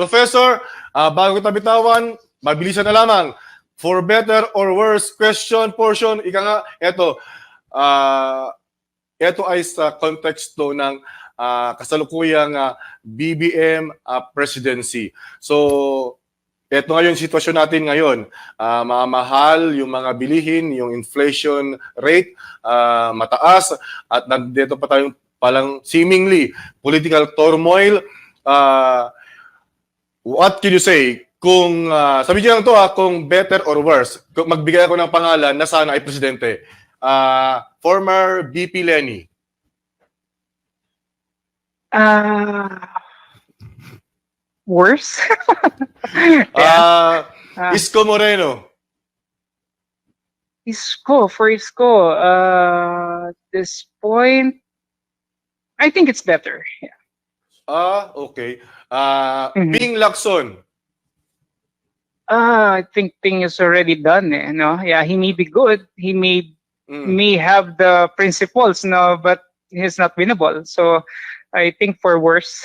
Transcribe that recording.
Professor, ah, bago kita bitawan, mabilisan na lamang. For better or worse, question portion, ika nga, eto, ah, eto ay sa konteksto ng ah, kasalukuyang ah, BBM ah, presidency. So, eto nga yung sitwasyon natin ngayon. Ah, mamahal yung mga bilihin, yung inflation rate ah, mataas at nandito pa tayong palang seemingly political turmoil. Ah, what can you say? Kung uh, sabi niyo lang to ha, kung better or worse, kung magbigay ako ng pangalan na sana ay presidente. Ah, former BP Lenny. Ah, worse? Ah, Ah. Isko Moreno. Isko, for Isko, uh, this point, I think it's better. Yeah. Ah, okay. Ah, Mhm. Bing Lacson. Ah, I think thing is already done. Eh, no? Yeah, he may be good. He may Mm. may have the principles, no, but he's not winnable. So I think for worse,